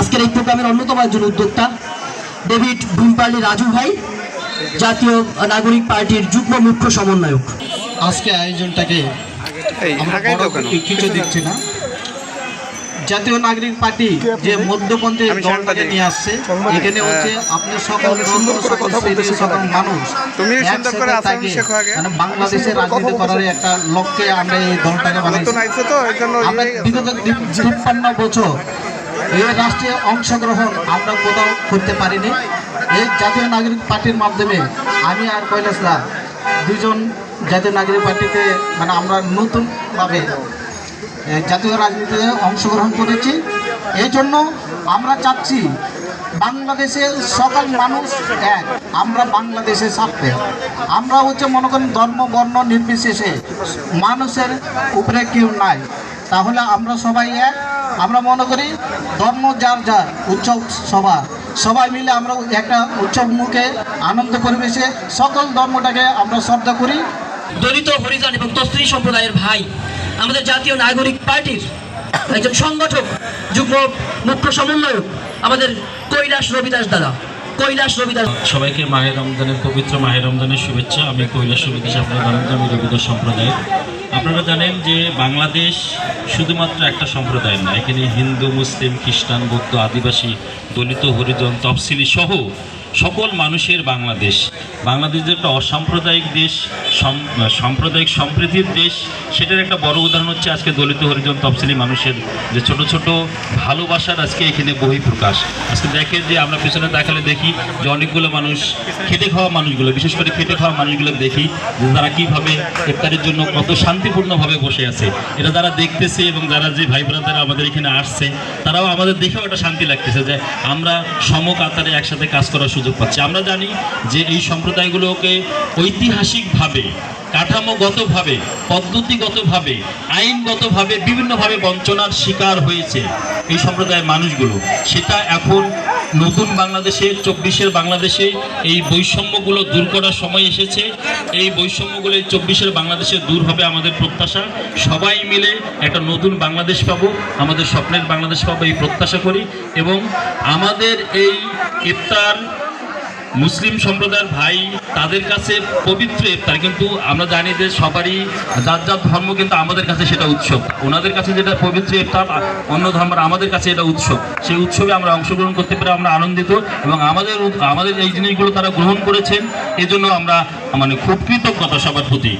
আজকের এই প্রোগ্রামের অন্যতম একজন উদ্যোক্তা ডেভিড ভুমপাল্লি রাজু ভাই জাতীয় নাগরিক পার্টির যুগ্ম মুখ্য সমন্বয়ক। আজকে আয়োজনটাকে কিছু দিচ্ছি না। জাতীয় নাগরিক পার্টি যে মধ্যপন্থী দলটাকে নিয়ে আসছে এখানে হচ্ছে আপনি সকল সকল মানুষ তুমি সুন্দর করে একসাথে আসামি থাকে। শেখো আগে। মানে বাংলাদেশের রাজনীতি করার একটা লক্ষ্যে আমরা এই দলটাকে ইয়ে বিগত তিপ্পান্ন বছর এই রাষ্ট্রে অংশগ্রহণ আমরা কোথাও করতে পারিনি। এই জাতীয় নাগরিক পার্টির মাধ্যমে আমি আর কৈলাসদা দুজন জাতীয় নাগরিক পার্টিতে মানে আমরা নতুনভাবে জাতীয় রাজনীতিতে অংশগ্রহণ করেছি। এই জন্য আমরা চাচ্ছি বাংলাদেশের সকল মানুষ এক, আমরা বাংলাদেশে স্বার্থে আমরা হচ্ছে মনে করেন ধর্ম, বর্ণ নির্বিশেষে মানুষের উপরে কেউ নাই। তাহলে আমরা সবাই এক। আমরা মনে করি ধর্ম যার যার উৎসব সভা সবাই মিলে আমরা একটা উৎসব মুখে আনন্দ পরিবেশে সকল ধর্মটাকে আমরা শ্রদ্ধা করি। দলিত হরিজন এবং তস্ত্রী সম্প্রদায়ের ভাই আমাদের জাতীয় নাগরিক পার্টির একজন সংগঠক যুগ্ম মুখ্য সমন্বয়ক আমাদের কৈলাস রবিদাস দাদা। কৈলাস রবিদাস সবাইকে মাহের রমজানের পবিত্র মাহের রমজানের শুভেচ্ছা। আমি কৈলাস রবিদাস আপনারা রবিদাস সম্প্রদায়ের। আপনারা জানেন যে বাংলাদেশ শুধুমাত্র একটা সম্প্রদায় না, এখানে হিন্দু, মুসলিম, খ্রিস্টান, বৌদ্ধ, আদিবাসী, দলিত, হরিজন, তফসিলি সহ সকল মানুষের বাংলাদেশ। বাংলাদেশ যে একটা অসাম্প্রদায়িক দেশ, সম- সাম্প্রদায়িক সম্প্রীতির দেশ, সেটার একটা বড় উদাহরণ হচ্ছে আজকে দলিত হরিজন তফসিলি মানুষের যে ছোট ছোট ভালোবাসার আজকে এখানে বহিঃপ্রকাশ। আজকে দেখে যে আমরা পেছনে দেখালে দেখি যে অনেকগুলো মানুষ, খেটে খাওয়া মানুষগুলো, বিশেষ করে খেটে খাওয়া মানুষগুলো দেখি যে তারা কীভাবে ইফতারের জন্য কত শান্তিপূর্ণভাবে বসে আছে। এটা যারা দেখতেছে এবং যারা যে ভাই ব্রাদার আমাদের এখানে আসছে, তারাও আমাদের দেখেও একটা শান্তি লাগতেছে যে আমরা সমকাতারে একসাথে কাজ করার সুযোগ পাচ্ছি। আমরা জানি যে এই সম্প্রদায়গুলোকে ঐতিহাসিকভাবে, কাঠামোগতভাবে, পদ্ধতিগতভাবে, আইনগতভাবে, বিভিন্নভাবে বঞ্চনার শিকার হয়েছে এই সম্প্রদায়ের মানুষগুলো। সেটা এখন নতুন বাংলাদেশে চব্বিশের বাংলাদেশে এই বৈষম্যগুলো দূর করার সময় এসেছে। এই বৈষম্যগুলো এই চব্বিশের বাংলাদেশে দূর হবে আমাদের প্রত্যাশা। সবাই মিলে একটা নতুন বাংলাদেশ পাবো। আমাদের স্বপ্নের বাংলাদেশ পাবো এই প্রত্যাশা করি। এবং আমাদের এই ইফতার মুসলিম সম্প্রদায়ের ভাই, তাদের কাছে পবিত্র ইফতার। কিন্তু আমরা জানি যে সবারই যার যার ধর্ম কিন্তু আমাদের কাছে সেটা উৎসব। ওনাদের কাছে যেটা পবিত্র ইফতার, অন্য ধর্মের আমাদের কাছে এটা উৎসব। সেই উৎসবে আমরা অংশগ্রহণ করতে পেরে আমরা আনন্দিত এবং আমাদের আমাদের এই জিনিসগুলো তারা গ্রহণ করেছেন। এজন্য আমরা মানে খুব কৃতজ্ঞতা সবার প্রতি।